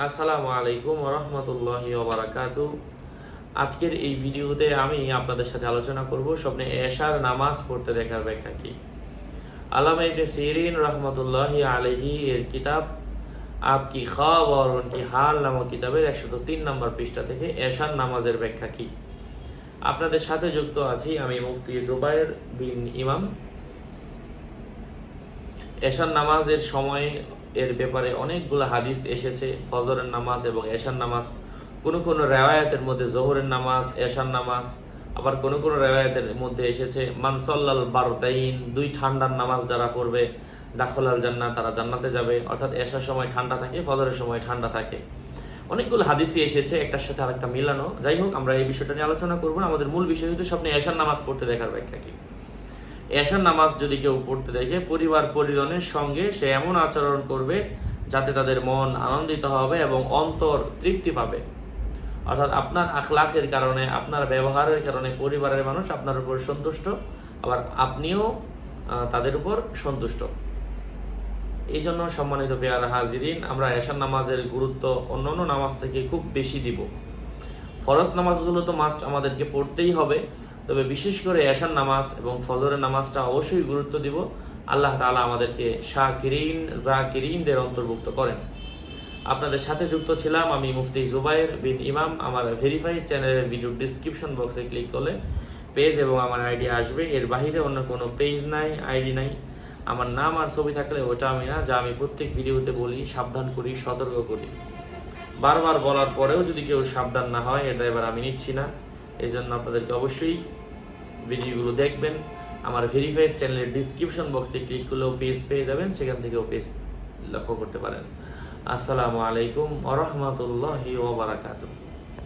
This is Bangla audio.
আসসালামু আলাইকুম রহমতুল্লাহ বারাকাত আজকের এই ভিডিওতে আমি আপনাদের সাথে আলোচনা করব স্বপ্নে এশার নামাজ পড়তে দেখার ব্যাখ্যা কি। আল্লামা ইবনে সিরিন রহমতুল্লাহ আলহি এর কিতাব আপ কি খাব আর উনকি হাল নামক কিতাবের একশত তিন নম্বর পৃষ্ঠা থেকে এশার নামাজের ব্যাখ্যা কি। আপনাদের সাথে যুক্ত আছি আমি মুফতি জুবাইর বিন ইমাম। এশার নামাজের সময় এর ব্যাপারে অনেকগুলো হাদিস এসেছে, ফজরের নামাজ এবং এশার নামাজ। কোন কোন রেওয়ায়তের মধ্যে জোহরের নামাজ, এশার নামাজ, আবার কোন কোন রেওয়ায়তের মধ্যে এসেছে মানসল্লাল বারদাইন, দুই ঠান্ডার নামাজ যারা পড়বে, দাখলাল জান্না তারা জান্নাতে যাবে। অর্থাৎ এশার সময় ঠান্ডা থাকে, ফজরের সময় ঠান্ডা থাকে। অনেকগুলো হাদিসই এসেছে, একটার সাথে আরেকটা মিলানো। যাই হোক, আমরা এই বিষয়টা নিয়ে আলোচনা করব আমাদের মূল বিষয় হচ্ছে স্বপ্নে এশার নামাজ পড়তে দেখার ব্যাখ্যা কি? এশার নামাজ যদি কেউ পড়তে দেখে, পরিবার পরিজনের সঙ্গে সে এমন আচরণ করবে যাতে তাদের মন আনন্দিত হবে এবং অন্তর তৃপ্তি পাবে। অর্থাৎ আপনার আখলাখের কারণে, আপনার ব্যবহারের কারণে পরিবারের মানুষ আপনার উপর সন্তুষ্ট, আবার আপনিও তাদের উপর সন্তুষ্ট। এই জন্য সম্মানিত পেয়ার হাজিরিন, আমরা এশার নামাজের গুরুত্ব অন্যান্য নামাজ থেকে খুব বেশি দিব। ফরজ নামাজগুলো তো মাস্ট আমাদেরকে পড়তেই হবে। তবে বিশেষ করে এশার নামাজ এবং ফজরের নামাজটা অবশ্যই গুরুত্ব দিব। আল্লাহ তাআলা আমাদেরকে শাকিরিন, জাকিরিনদের অন্তর্ভুক্ত করেন। আপনাদের সাথে যুক্ত ছিলাম আমি মুফতি জুবাইর বিন ইমাম। আমার ভেরিফাইড চ্যানেলের ভিডিও ডিসক্রিপশন বক্সে ক্লিক করলে পেজ এবং আমার আইডি আসবে। এর বাইরে অন্য কোনো পেজ নাই, আইডি নাই। আমার নাম আর ছবি থাকলে ওটা আমি না, যা আমি প্রত্যেক ভিডিওতে বলি, সাবধান করি, সতর্ক করি। বারবার বলার পরেও যদি কেউ সাবধান না হয়, এটা এবার আমি নিচ্ছি না। এই জন্য আপনাদেরকে অবশ্যই ভিডিওগুলো দেখবেন। আমার ভেরিফাইড চ্যানেলের ডিসক্রিপশন বক্সে ক্লিক করলেও পেজ পেয়ে যাবেন, সেখান থেকেও পেজ লক্ষ্য করতে পারেন। আসসালামু আলাইকুম আ রহমতুল্লাহি ওবরাকাতুহ